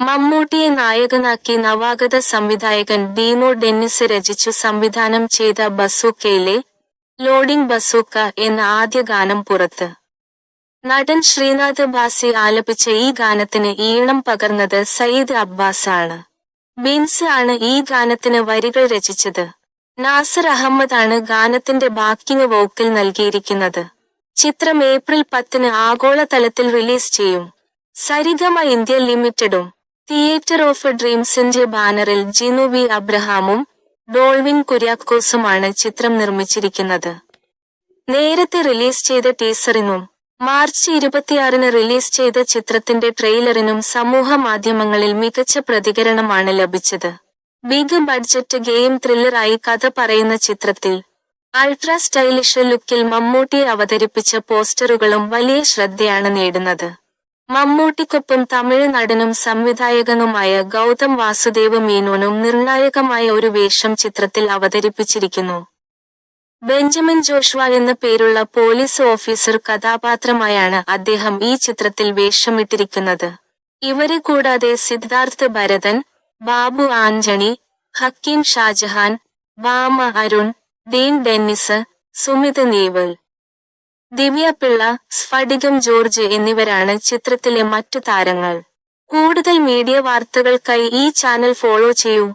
മമ്മൂട്ടിയെ നായകനാക്കി നവാഗത സംവിധായകൻ ഡീമോ ഡെന്നിസ് രചിച്ചു സംവിധാനം ചെയ്ത ബസൂക്കയിലെ ലോഡിംഗ് ബസൂക്ക എന്ന ആദ്യ ഗാനം പുറത്ത്. നടൻ ശ്രീനാഥ് ബാസി ആലപിച്ച ഈ ഗാനത്തിന് ഈണം പകർന്നത് സയ്യിദ് അബ്ബാസാണ് ബിൻസ് ആണ് ഈ ഗാനത്തിന് വരികൾ രചിച്ചത്. നാസർ അഹമ്മദ് ആണ് ഗാനത്തിന്റെ ബാക്കിങ് വോക്കിൽ നൽകിയിരിക്കുന്നത്. ചിത്രം ഏപ്രിൽ പത്തിന് ആഗോളതലത്തിൽ റിലീസ് ചെയ്യും. സരിഗമ ഇന്ത്യ ലിമിറ്റഡും തിയേറ്റർ ഓഫ് ഡ്രീംസിന്റെ ബാനറിൽ ജിനു വി അബ്രഹാമും ഡോൾവിൻ കുര്യാക്കോസുമാണ് ചിത്രം നിർമ്മിച്ചിരിക്കുന്നത്. നേരത്തെ റിലീസ് ചെയ്ത ടീസറിനും മാർച്ച് ഇരുപത്തിയാറിന് റിലീസ് ചെയ്ത ചിത്രത്തിന്റെ ട്രെയിലറിനും സമൂഹ മാധ്യമങ്ങളിൽ മികച്ച പ്രതികരണമാണ് ലഭിച്ചത്. ബിഗ് ബഡ്ജറ്റ് ഗെയിം ത്രില്ലറായി കഥ പറയുന്ന ചിത്രത്തിൽ അൾട്രാ സ്റ്റൈലിഷ് ലുക്കിൽ മമ്മൂട്ടിയെ അവതരിപ്പിച്ച പോസ്റ്ററുകളും വലിയ ശ്രദ്ധയാണ് നേടുന്നത്. മമ്മൂട്ടിക്കൊപ്പം തമിഴ് നടനും സംവിധായകനുമായ ഗൗതം വാസുദേവ് മേനോനും നിർണായകമായ ഒരു വേഷം ചിത്രത്തിൽ അവതരിപ്പിച്ചിരിക്കുന്നു. ബെഞ്ചമിൻ ജോഷ്വ എന്ന പേരുള്ള പോലീസ് ഓഫീസർ കഥാപാത്രമായാണ് അദ്ദേഹം ഈ ചിത്രത്തിൽ വേഷമിട്ടിരിക്കുന്നത്. ഇവരെ കൂടാതെ സിദ്ധാർത്ഥ് ഭരതൻ ബാബു ആന്റണി ഹക്കീം ഷാജഹാൻ വാമ അരുൺ ഡീൻ ഡെന്നിസ് സുമിത് നേവൽ. ദിവ്യ പിള്ള സ്ഫടികം ജോർജ് എന്നിവരാണ് ചിത്രത്തിലെ മറ്റു താരങ്ങൾ. കൂടുതൽ മീഡിയ വാർത്തകൾക്കായി ഈ ചാനൽ ഫോളോ ചെയ്യൂ.